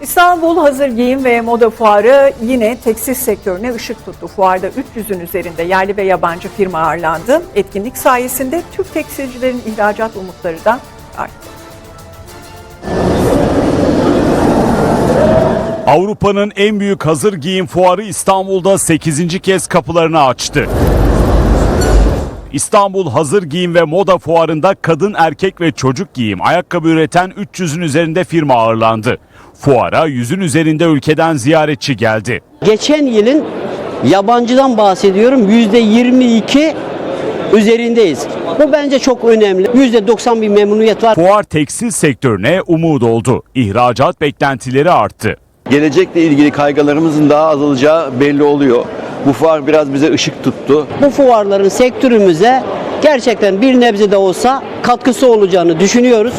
İstanbul Hazır Giyim ve Moda Fuarı yine tekstil sektörüne ışık tuttu. Fuarda 300'ün üzerinde yerli ve yabancı firma ağırlandı. Etkinlik sayesinde Türk tekstilcilerin ihracat umutları da arttı. Avrupa'nın en büyük hazır giyim fuarı İstanbul'da 8. kez kapılarını açtı. İstanbul Hazır Giyim ve Moda Fuarı'nda kadın, erkek ve çocuk giyim, ayakkabı üreten 300'ün üzerinde firma ağırlandı. Fuara yüzün üzerinde ülkeden ziyaretçi geldi. Geçen yılın yabancıdan bahsediyorum yüzde 22 üzerindeyiz. Bu bence çok önemli. Yüzde 90 bir memnuniyet var. Fuar tekstil sektörüne umut oldu. İhracat beklentileri arttı. Gelecekle ilgili kaygılarımızın daha azalacağı belli oluyor. Bu fuar biraz bize ışık tuttu. Bu fuarların sektörümüze gerçekten bir nebze de olsa katkısı olacağını düşünüyoruz.